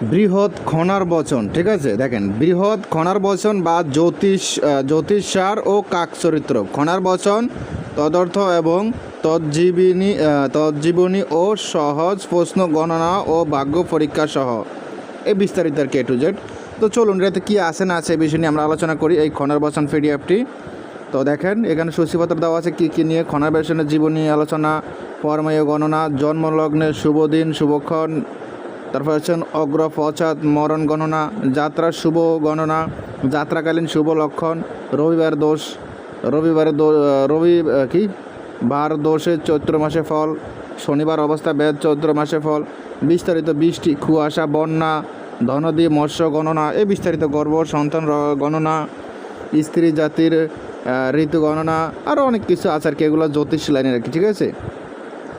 বৃহৎ খনার বচন, ঠিক আছে? দেখেন, বৃহৎ খনার বচন বা জ্যোতিষ জ্যোতিষার ও কাক চরিত্র খনার বচন, তদর্থ এবং তজ্জীবিনী তজ্জীবনী ও সহজ প্রশ্ন গণনা ও ভাগ্য পরীক্ষা সহ। এই বিস্তারিত আর কে টু জেড তো চলুন, এটাতে কী আছে না আছে এই বিষয় নিয়ে আমরা আলোচনা করি এই খনার বচন পিডিএফটি তো দেখেন, এখানে সূচিপত্র দেওয়া আছে কী কী নিয়ে, খনার বেশনের জীবনী আলোচনা, পরময় গণনা, জন্মলগ্নের শুভ দিন শুভক্ষণ তারপর হচ্ছেন অগ্র মরণ গণনা, যাত্রার শুভ গণনা, যাত্রাকালীন শুভ লক্ষণ, রবিবার দোষ, রবিবারে রবি কি? বার দোষে চৈত্র মাসে ফল, শনিবার অবস্থা বেদ চৈত্র মাসে ফল, বিস্তারিত বৃষ্টি, কুয়াশা, বন্যা, ধনদী, মৎস্য গণনা, এই বিস্তারিত গর্ব সন্তান গণনা, স্ত্রী জাতির ঋতু গণনা আরও অনেক কিছু আছে আর কি, এগুলো জ্যোতিষ লাইনের আর কি, ঠিক আছে?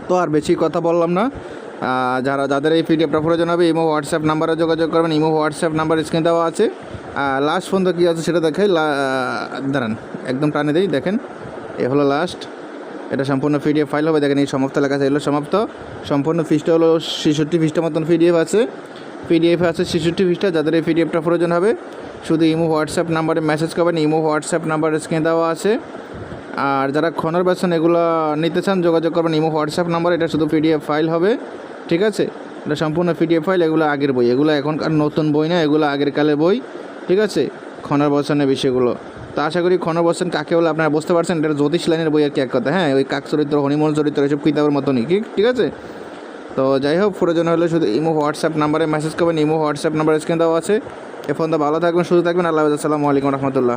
তো আর বেশি কথা বললাম না। যারা যাদের এই পিডিএফটা প্রয়োজন হবে, ইমো হোয়াটসঅ্যাপ নাম্বারে যোগাযোগ করবেন, ইমো হোয়াটসঅ্যাপ নাম্বার স্ক্রিন দেওয়া আছে। লাস্ট পর্যন্ত কী আছে সেটা দেখাই, লা- দাঁড়ান, একদম টানে দিই, দেখেন, এ হলো লাস্ট এটা সম্পূর্ণ পিডিএফ ফাইল হবে, দেখেন এই সমাপ্ত লেখা আছে, এগুলো সমাপ্ত। সম্পূর্ণ ফিসটা হলো ছেষট্টি ফিসটা মতন পিডিএফ আছে। পিডিএফ আছে ছেষট্টি ফিসটা যাদের এই পিডিএফটা প্রয়োজন হবে, শুধু ইমো হোয়াটসঅ্যাপ নাম্বারে মেসেজ করবেন, ইমো হোয়াটসঅ্যাপ নাম্বার স্ক্রিনে দেওয়া আছে। আর যারা খনর বেসন এগুলো নিতে চান, যোগাযোগ করবেন, ইমো হোয়াটসঅ্যাপ নাম্বার এটা শুধু পিডিএফ ফাইল হবে। ঠিক আছে? এটা সম্পূর্ণ পিডিএফ ফাইল, এগুলো আগের বই। এগুলো এখনকার নতুন বই না, এগুলো আগের কালে বই, ঠিক আছে? খনর বসনের বিষয়গুলো। তো আশা করি খনর বসন কাকে বলে আপনারা বুঝতে পারছেন, এটা জ্যোতিষ লাইনের বই আর কি এক কথা। হ্যাঁ ওই কাক চরিত্র হনিমন চরিত্র, এসব কিতাবের মতনই ঠিক ঠিক আছে? তো যাই হোক, প্রয়োজন হলে শুধু ইমো, হোয়াটসঅ্যাপ নাম্বারে মেসেজ করবেন, ইমো, হোয়াটসঅ্যাপ নাম্বার স্ক্রিন দেওয়া আছে। এ ফোন তো ভালো থাকবেন, সুস্থ থাকবেন, আল্লাহ আসসালামু আলাইকুম রহমতুল্লাহ।